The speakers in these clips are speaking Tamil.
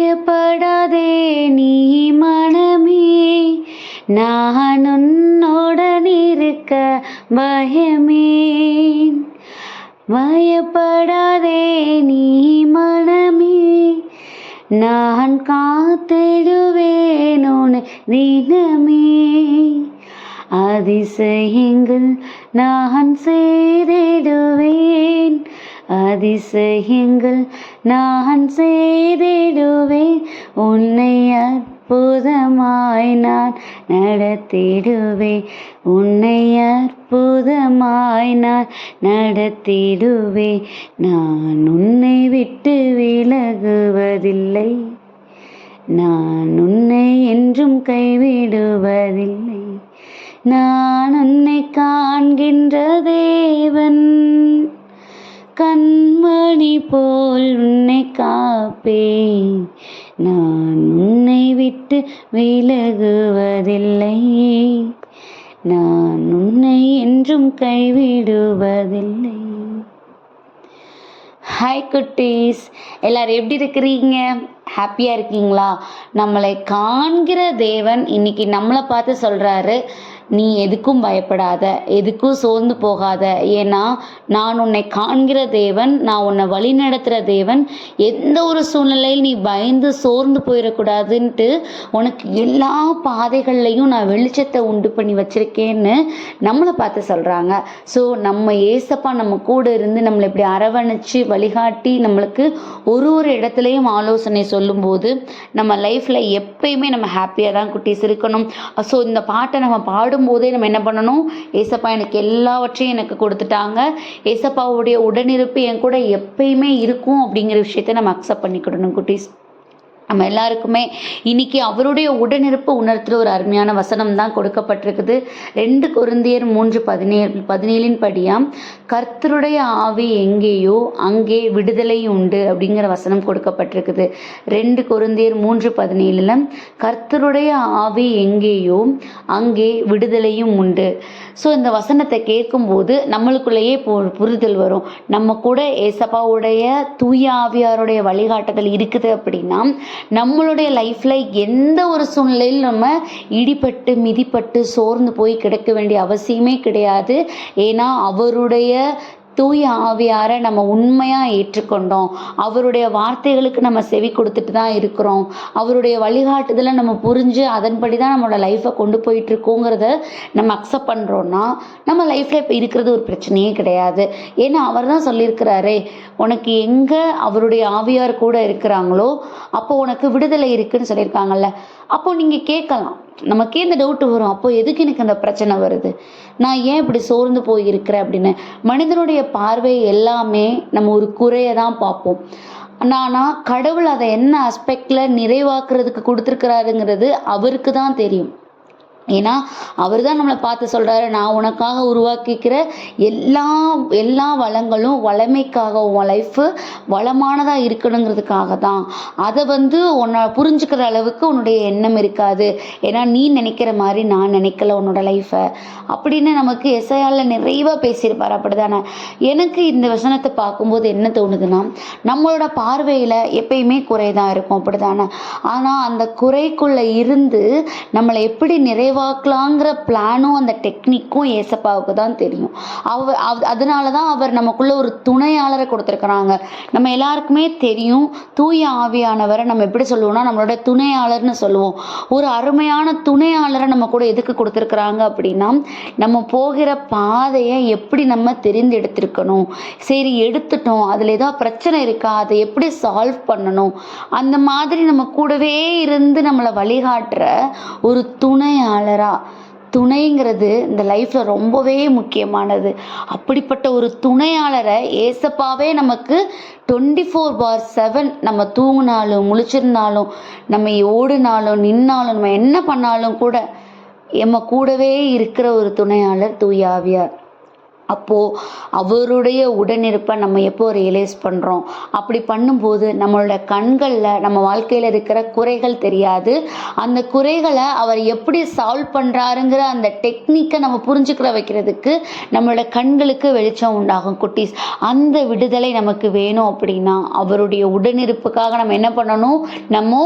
பயப்படாதே நீ மனமே. நான் உன்னுடன் இருக்க பயமே பயப்படாதே நீ மனமே. நான் காத்திடுவேன் உன்னை தினமே அதிசயங்கள் நான் சேரிடுவேன் அதிசயங்கள் நான் செய்திடுவேன். உன்னை அற்புதமாய் நான் நடத்திடுவேன். உன்னை அற்புதமாய் நான் நடத்திடுவேன். நான் உன்னை விட்டு விலகுவதில்லை. நான் உன்னை என்றும் கைவிடுவதில்லை. நான் உன்னை காண்கின்ற காப்பேன் நான் உன்னை விட்டு விலகுவதில்லை. நான் உன்னை என்றும் கைவிடுவதில்லை. ஹாய் குட்டீஸ். எல்லாரும் எப்படி இருக்கிறீங்க? ஹாப்பியாக இருக்கீங்களா? நம்மளை காண்கிற தேவன் இன்னைக்கு நம்மளை பார்த்து சொல்கிறாரு நீ எதுக்கும் பயப்படாத எதுக்கும் சோர்ந்து போகாத. ஏன்னா நான் உன்னை காண்கிற தேவன் நான் உன்னை வழி நடத்துகிற தேவன். எந்த ஒரு சூழ்நிலையில் நீ பயந்து சோர்ந்து போயிடக்கூடாதுன்ட்டு உனக்கு எல்லா பாதைகள்லையும் நான் வெளிச்சத்தை உண்டு பண்ணி வச்சுருக்கேன்னு நம்மளை பார்த்து சொல்கிறாங்க ஸோ நம்ம ஏசப்பா நம்ம கூட இருந்து நம்மளை இப்படி அரவணைச்சு வழிகாட்டி நம்மளுக்கு ஒரு ஒரு இடத்துலையும் ஆலோசனை சொல்லும்போது நம்ம லைஃப்பில் எப்பயுமே நம்ம ஹாப்பியாக தான் குட்டீஸ் இருக்கணும். ஸோ இந்த பாட்டை நம்ம பாடும் போதே நம்ம என்ன பண்ணணும்? ஏசப்பா எனக்கு எல்லாவற்றையும் எனக்கு கொடுத்துட்டாங்க. ஏசப்பாவுடைய உடனிருப்பு என் கூட எப்பயுமே இருக்கும் அப்படிங்கிற விஷயத்தை நம்ம அக்செப்ட் பண்ணிக்கிடணும் குட்டீஸ். நம்ம எல்லாருக்குமே இன்னைக்கு அவருடைய உடனிருப்பு உணர்த்துற ஒரு அருமையான வசனம் தான் கொடுக்கப்பட்டிருக்குது. ரெண்டு கொருந்தியர் மூன்று பதினேழு பதினேழின் படியாம் கர்த்தருடைய ஆவி எங்கேயோ அங்கே விடுதலை உண்டு அப்படிங்கிற வசனம் கொடுக்கப்பட்டிருக்குது. ரெண்டு குருந்தியர் மூன்று பதினேழுல கர்த்தருடைய ஆவி எங்கேயோ அங்கே விடுதலையும் உண்டு. ஸோ இந்த வசனத்தை கேட்கும்போது நம்மளுக்குள்ளேயே புரிதல் வரும். நம்ம கூட ஏசப்பாவுடைய தூய ஆவியாருடைய வழிகாட்டுதல் இருக்குது அப்படின்னா நம்மளுடைய லைஃப்பில் எந்த ஒரு சூழ்நிலையில் நம்ம இடிபட்டு மிதிப்பட்டு சோர்ந்து போய் கிடக்க வேண்டிய அவசியமே கிடையாது. ஏன்னா அவருடைய தூய ஆவியாரை நம்ம உண்மையாக ஏற்றுக்கொண்டோம். அவருடைய வார்த்தைகளுக்கு நம்ம செவி கொடுத்துட்டு தான் இருக்கிறோம். அவருடைய வழிகாட்டுதலை நம்ம புரிஞ்சு அதன்படி தான் நம்மளோட லைஃப்பை கொண்டு போயிட்டு இருக்கோங்கிறத நம்ம அக்செப்ட் பண்ணுறோன்னா நம்ம லைஃப்பில் இப்போ இருக்கிறது ஒரு பிரச்சனையே கிடையாது. ஏன்னா அவர் தான் சொல்லியிருக்கிறாரே உனக்கு எங்கே அவருடைய ஆவியார் கூட இருக்கிறாங்களோ அப்போ உனக்கு விடுதலை இருக்குன்னு சொல்லியிருக்காங்கல்ல. அப்போ நீங்கள் கேட்கலாம். நமக்கே இந்த டவுட் வரும். அப்போ எதுக்கு எனக்கு அந்த பிரச்சனை வருது? நான் ஏன் இப்படி சோர்ந்து போயிருக்கிறேன் அப்படின்னு. மனிதனுடைய பார்வை எல்லாமே நம்ம ஒரு குறையை தான் பார்ப்போம். ஆனா கடவுள் அதை என்ன அஸ்பெக்டில் நிறைவாக்குறதுக்கு கொடுத்துருக்கிறாருங்கிறது அவருக்கு தான் தெரியும். ஏன்னா அவர் தான் நம்மளை பார்த்து சொல்கிறாரு நான் உனக்காக உருவாக்கிக்கிற எல்லா எல்லா வளங்களும் வளமைக்காக உன் லைஃபு வளமானதாக இருக்கணுங்கிறதுக்காக தான் அதை வந்து உன்னை புரிஞ்சுக்கிற அளவுக்கு உன்னுடைய எண்ணம் இருக்காது. ஏன்னா நீ நினைக்கிற மாதிரி நான் நினைக்கல உன்னோட லைஃப்பை அப்படின்னு நமக்கு எஸ்ஐயால நிறைவாக பேசியிருப்பார் அப்படிதானே எனக்கு இந்த வசனத்தை பார்க்கும்போது என்ன தோணுதுன்னா நம்மளோட பார்வையில் எப்பயுமே குறை தான் இருக்கும் அப்படிதானே ஆனால் அந்த குறைக்குள்ளே இருந்து நம்மளை எப்படி பார்க்கலாங்கிற பிளானும் அந்த டெக்னிக்கும் ஏசப்பாவுக்கு தான் தெரியும். அவ அவ- அதனால தான் அவர் நமக்குள்ள ஒரு துணையாளரை கொடுத்துருக்குறாங்க. நம்ம எல்லாருக்குமே தெரியும் தூய ஆவியானவரை நம்ம எப்படி சொல்லுவோம்னா நம்மளோட துணையாளர்னு சொல்லுவோம். ஒரு அருமையான துணையாளரை நம்ம கூட எதுக்கு கொடுத்துருக்குறாங்க அப்படின்னா நம்ம போகிற பாதையை எப்படி நம்ம தெரிந்து எடுத்திருக்கணும் சரி எடுத்துட்டோம். அதில் ஏதோ பிரச்சனை இருக்கா? அதை எப்படி சால்வ் பண்ணணும்? அந்த மாதிரி நம்ம கூடவே இருந்து நம்மளை வழிகாட்டுற ஒரு துணையாளர் துணைங்கிறது இந்த லைஃப்பில் ரொம்பவே முக்கியமானது. அப்படிப்பட்ட ஒரு துணையாளரை ஏசப்பாவே நமக்கு டுவெண்ட்டி ஃபோர் பார் செவன் நம்ம தூங்கினாலும் முழிச்சிருந்தாலும் நம்ம ஓடினாலும் நின்னாலும் நம்ம என்ன பண்ணாலும் கூட நம்ம கூடவே இருக்கிற ஒரு துணையாளர் தூயாவியார் அப்போது அவருடைய உடனிருப்பை நம்ம எப்போ ரியலைஸ் பண்ணுறோம் அப்படி பண்ணும்போது நம்மளோட கண்களில் நம்ம வாழ்க்கையில் இருக்கிற குறைகள் தெரியாது. அந்த குறைகளை அவர் எப்படி சால்வ் பண்ணுறாருங்கிற அந்த டெக்னிக்கை நம்ம புரிஞ்சுக்கிற வைக்கிறதுக்கு நம்மளோட கண்களுக்கு வெளிச்சம் உண்டாகும் குட்டீஸ். அந்த விடுதலை நமக்கு வேணும் அப்படின்னா அவருடைய உடனிருப்புக்காக நம்ம என்ன பண்ணணும்? நம்ம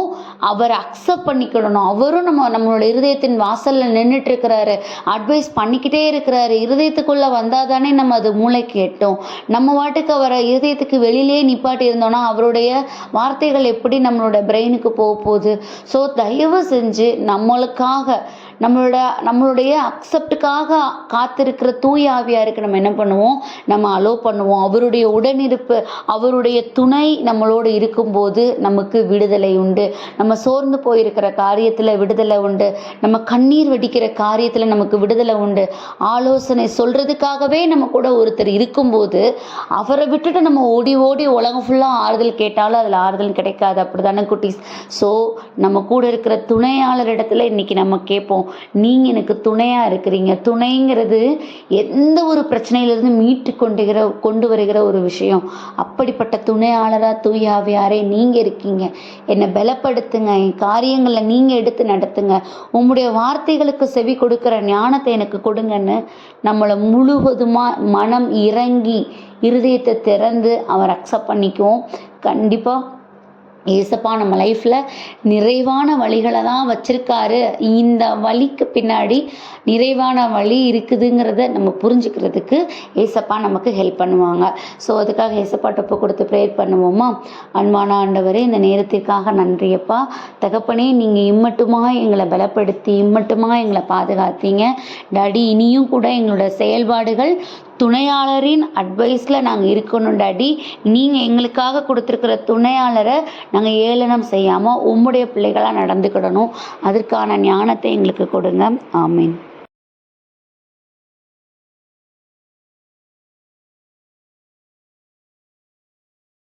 அவரை அக்செப்ட் பண்ணிக்கிடணும். அவரும் நம்ம நம்மளோட இருதயத்தின் வாசலில் நின்றுட்டு இருக்கிறாரு. அட்வைஸ் பண்ணிக்கிட்டே இருக்கிறாரு. இருதயத்துக்குள்ளே வந்தால் தானே நம்ம அது மூளைக்கு எட்டும் நம்ம வாட்டுக்கு அவரை இதயத்துக்கு வெளியிலே நிப்பாட்டி இருந்தோம்னா அவருடைய வார்த்தைகள் எப்படி நம்மளோட பிரெயினுக்கு போக போகுது? ஸோ தயவு செஞ்சு நம்மளுக்காக நம்மளோட நம்மளுடைய அக்செப்டுக்காக காத்திருக்கிற தூய ஆவியாருக்கு நம்ம என்ன பண்ணுவோம்? நம்ம அலோ பண்ணுவோம். அவருடைய உடனிருப்பு அவருடைய துணை நம்மளோடு இருக்கும்போது நமக்கு விடுதலை உண்டு. நம்ம சோர்ந்து போயிருக்கிற காரியத்தில் விடுதலை உண்டு. நம்ம கண்ணீர் வெடிக்கிற காரியத்தில் நமக்கு விடுதலை உண்டு. ஆலோசனை சொல்கிறதுக்காகவே நம்ம கூட ஒருத்தர் இருக்கும்போது அவரை விட்டுட்டு நம்ம ஓடி ஓடி உலகம் ஃபுல்லாக ஆறுதல் கேட்டாலும் அதில் ஆறுதல் கிடைக்காது. அப்படி தானே குட்டீஸ்? ஸோ நம்ம கூட இருக்கிற துணையாளர் இடத்துல இன்றைக்கி நம்ம கேட்போம். நீங்கள் எனக்கு துணையாக இருக்கிறீங்க. துணைங்கிறது எந்த ஒரு பிரச்சனையிலிருந்து மீட்டு கொண்டுகிற கொண்டு வருகிற ஒரு விஷயம். அப்படிப்பட்ட துணையாளராக தூயாவியாரே நீங்கள் இருக்கீங்க. என்னை பலப்படுத்துங்க. என் காரியங்களை நீங்கள் எடுத்து நடத்துங்க. உங்களுடைய வார்த்தைகளுக்கு செவி கொடுக்குற ஞானத்தை எனக்கு கொடுங்கன்னு நம்மளை முழுவதுமாக மனம் இறங்கி இருதயத்தை திறந்து அவர் அக்செப்ட் பண்ணிக்குவோம். கண்டிப்பாக ஏசப்பா நம்ம லைஃப்பில் நிறைவான வழிகளை தான் வச்சுருக்காரு. இந்த வழிக்கு பின்னாடி நிறைவான வழி இருக்குதுங்கிறத நம்ம புரிஞ்சுக்கிறதுக்கு ஏசப்பா நமக்கு ஹெல்ப் பண்ணுவாங்க. ஸோ அதுக்காக ஏசப்பா டொப்பு கொடுத்து ப்ரேயர் பண்ணுவோமா? அன்பான ஆண்டவரே இந்த நேரத்திற்காக நன்றியப்பா தகப்பனே நீங்கள் இம்மட்டுமாக எங்களை பலப்படுத்தி இம்மட்டுமாக எங்களை பாதுகாத்தீங்க. டாடி இனியும் கூட எங்களோட செயல்பாடுகள் துணையாளரின் அட்வைஸில் நாங்கள் இருக்கணும் டாடி. நீங்கள் எங்களுக்காக கொடுத்துருக்குற துணையாளரை நாங்கள் ஏளனம் செய்யாமல் உம்முடைய பிள்ளைகளாக நடந்துக்கிடணும். அதற்கான ஞானத்தை எங்களுக்கு கொடுங்க. ஆமீன்.